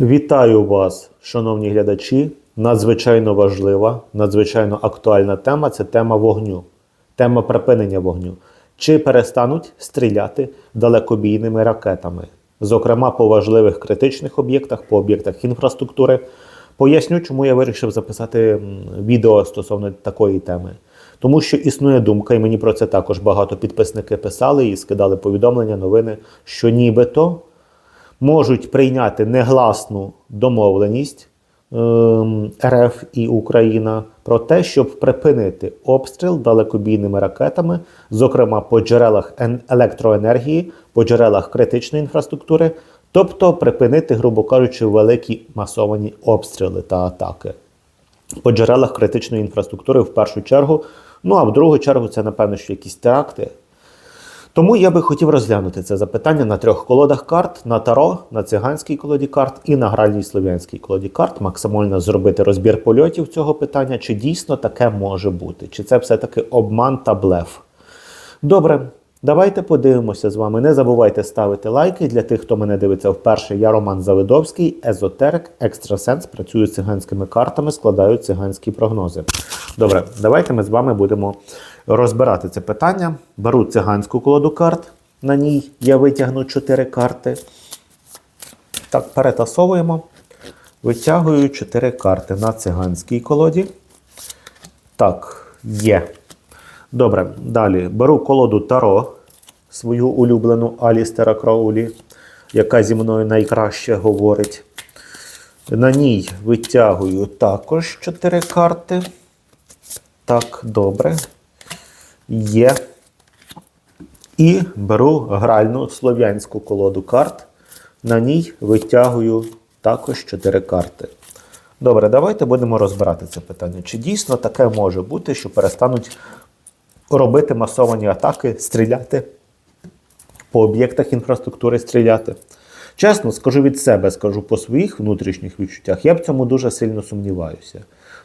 Вітаю вас, шановні глядачі. Надзвичайно важлива, надзвичайно актуальна тема це тема вогню, тема припинення вогню. Чи перестануть стріляти далекобійними ракетами, зокрема по важливих критичних об'єктах, по об'єктах інфраструктури. Поясню, чому я вирішив записати відео стосовно такої теми. Тому що існує думка, і мені про це також багато підписники писали і скидали повідомлення, новини, що нібито можуть прийняти негласну домовленість ем, РФ і Україна про те, щоб припинити обстріл далекобійними ракетами, зокрема по джерелах електроенергії, по джерелах критичної інфраструктури, тобто припинити, грубо кажучи, великі масовані обстріли та атаки по джерелах критичної інфраструктури в першу чергу. Ну а в другу чергу це, напевно, що якісь теракти. Тому я би хотів розглянути це запитання на трьох колодах карт: на таро, на циганській колоді карт і на гральній слов'янській колоді карт. Максимально зробити розбір польотів цього питання, чи дійсно таке може бути, чи це все-таки обман та блеф. Добре, давайте подивимося з вами. Не забувайте ставити лайки для тих, хто мене дивиться вперше. Я Роман Завидовський, езотерик, екстрасенс, працюю з циганськими картами, складаю циганські прогнози. Добре, давайте ми з вами будемо розбирати це питання. Беру циганську колоду карт. На ній я витягну 4 карти. Так, перетасовуємо. Витягую 4 карти на циганській колоді. Так, є. Добре, далі беру колоду Таро, свою улюблену Алістера Кроулі, яка зі мною найкраще говорить. На ній витягую також 4 карти. Так, добре. Є. І беру гральну слов'янську колоду карт. На ній витягую також 4 карти. Добре, давайте будемо розбирати це питання. Чи дійсно таке може бути, що перестануть робити масовані атаки, стріляти по об'єктах інфраструктури, стріляти? Чесно, скажу від себе, скажу по своїх внутрішніх відчуттях, я в цьому дуже сильно сумніваюся.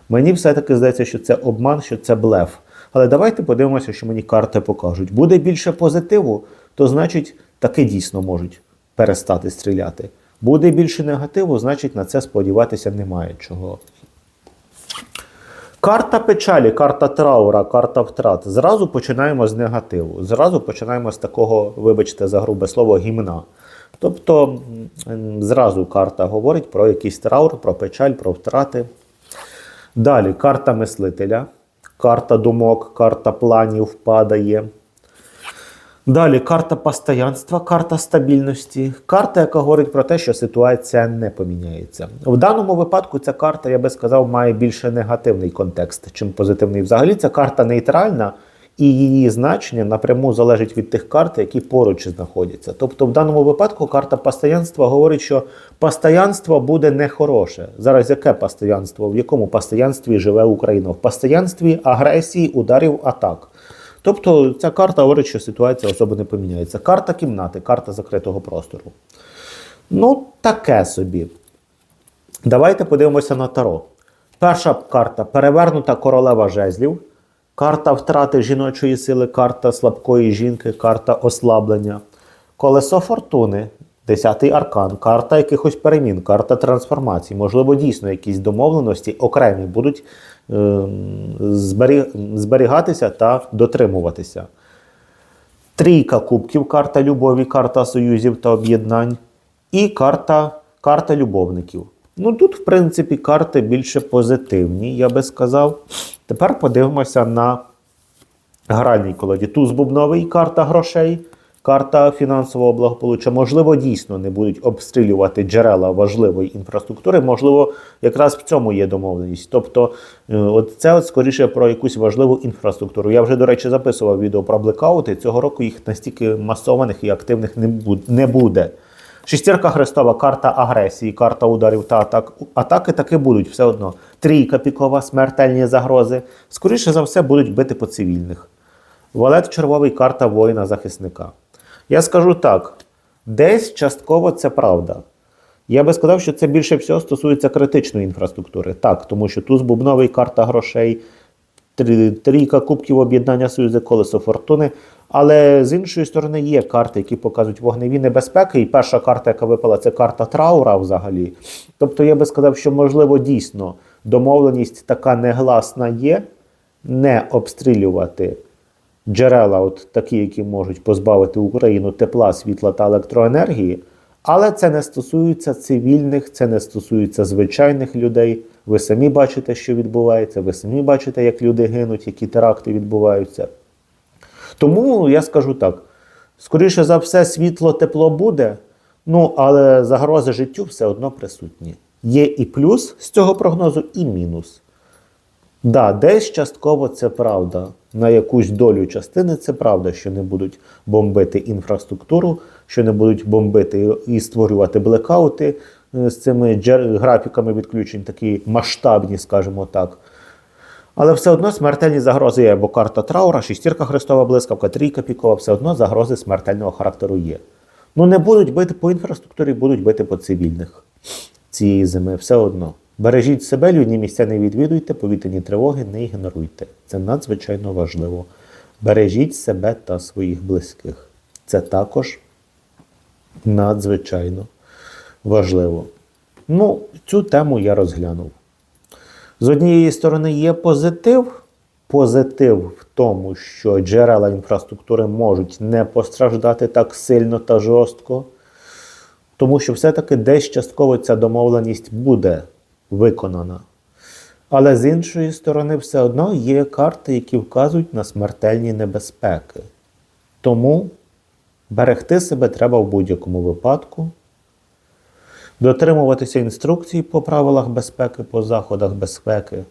Мені все-таки здається, що це обман, що це блеф. Але давайте подивимося, що мені карти покажуть. Буде більше позитиву, то значить таки дійсно можуть перестати стріляти. Буде більше негативу, значить на це сподіватися немає чого. Карта печалі, карта траура, карта втрат. Зразу починаємо з негативу. Зразу починаємо з такого, вибачте, за грубе слово, гімна. Тобто зразу карта говорить про якийсь траур, про печаль, про втрати. Далі карта мислителя, карта думок, карта планів падає. Далі карта постоянства, карта стабільності, карта, яка говорить про те, що ситуація не поміняється. В даному випадку ця карта, я би сказав, має більше негативний контекст, чим позитивний. Взагалі, ця карта нейтральна, і її значення напряму залежить від тих карт, які поруч знаходяться. Тобто, в даному випадку карта постоянства говорить, що постоянство буде нехороше. Зараз яке постоянство? В якому постоянстві живе Україна? В постоянстві агресії, ударів, атак. Тобто ця карта говорить, що ситуація особо не поміняється. Карта кімнати, карта закритого простору. Ну, таке собі. Давайте подивимося на Таро. Перша карта перевернута королева жезлів. Карта втрати жіночої сили, карта слабкої жінки, карта ослаблення. Колесо фортуни, десятий аркан, карта якихось перемін, карта трансформацій. Можливо, дійсно якісь домовленості окремі будуть е, зберігатися та дотримуватися. Трійка кубків, карта любові, карта союзів та об'єднань. І карта, карта любовників. Ну тут, в принципі, карти більше позитивні, я би сказав. Тепер подивимося на гральній колоді. Туз бубновий, карта грошей, карта фінансового благополуччя. Можливо, дійсно не будуть обстрілювати джерела важливої інфраструктури. Можливо, якраз в цьому є домовленість. Тобто, е, от це от скоріше про якусь важливу інфраструктуру. Я вже, до речі, записував відео про блекаути. Цього року їх настільки масованих і активних не не буде. Шістірка Христова, карта агресії, карта ударів та атак. Атаки таки будуть все одно. Трійка пікова, смертельні загрози. Скоріше за все, будуть бити по цивільних. Валет червовий карта воїна-захисника. Я скажу так: десь частково це правда. Я би сказав, що це більше всього стосується критичної інфраструктури. Так, тому що туз бубновий карта грошей, Трійка кубків об'єднання Союзи, колесо фортуни. Але з іншої сторони є карти, які показують вогневі небезпеки. І перша карта, яка випала, це карта траура взагалі. Тобто я би сказав, що можливо дійсно домовленість така негласна є, не обстрілювати джерела, от такі, які можуть позбавити Україну тепла, світла та електроенергії. Але це не стосується цивільних, це не стосується звичайних людей. Ви самі бачите, що відбувається, ви самі бачите, як люди гинуть, які теракти відбуваються. Тому я скажу так: скоріше за все, світло, тепло буде, ну але загрози життю все одно присутні. Є і плюс з цього прогнозу, і мінус. Да, десь частково це правда. На якусь долю частини це правда, що не будуть бомбити інфраструктуру, що не будуть бомбити і створювати блекаути е, з цими графіками відключень, такі масштабні, скажімо так. Але все одно смертельні загрози є, бо карта траура, шістірка хрестова блискавка, трійка пікова, все одно загрози смертельного характеру є. Ну не будуть бити по інфраструктурі, будуть бити по цивільних цієї зими, все одно. Бережіть себе, людні місця не відвідуйте, повітряні тривоги не ігноруйте. Це надзвичайно важливо. Бережіть себе та своїх близьких. Це також надзвичайно важливо. Ну, цю тему я розглянув. З однієї сторони, є позитив. Позитив в тому, що джерела інфраструктури можуть не постраждати так сильно та жорстко, тому що все-таки десь частково ця домовленість буде виконана. Але з іншої сторони, все одно є карти, які вказують на смертельні небезпеки. Тому берегти себе треба в будь-якому випадку дотримуватися інструкцій по правилах безпеки, по заходах безпеки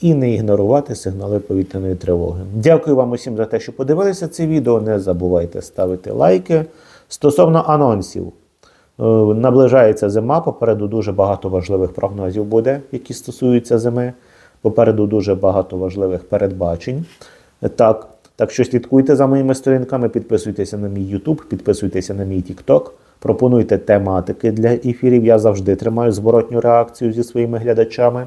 і не ігнорувати сигнали повітряної тривоги. Дякую вам усім за те, що подивилися це відео. Не забувайте ставити лайки. Стосовно анонсів, наближається зима, попереду дуже багато важливих прогнозів буде, які стосуються зими. Попереду дуже багато важливих передбачень. Так, так що слідкуйте за моїми сторінками, підписуйтеся на мій YouTube, підписуйтеся на мій TikTok, пропонуйте тематики для ефірів. Я завжди тримаю зворотню реакцію зі своїми глядачами.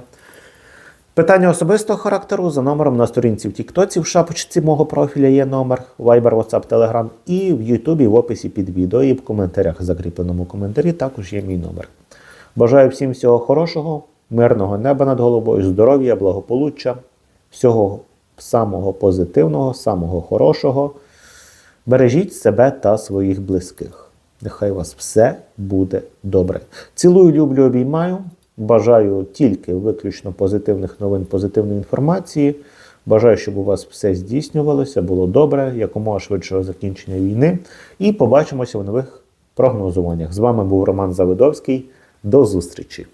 Питання особистого характеру за номером на сторінці в Тіктоці в шапочці мого профіля є номер Viber, WhatsApp, Telegram і в Ютубі в описі під відео і в коментарях, в закріпленому коментарі також є мій номер. Бажаю всім всього хорошого, мирного неба над головою, здоров'я, благополуччя, всього самого позитивного, самого хорошого. Бережіть себе та своїх близьких. Нехай у вас все буде добре. Цілую, люблю, обіймаю. Бажаю тільки виключно позитивних новин, позитивної інформації. Бажаю, щоб у вас все здійснювалося, було добре, якомога швидшого закінчення війни. І побачимося в нових прогнозуваннях. З вами був Роман Завидовський. До зустрічі!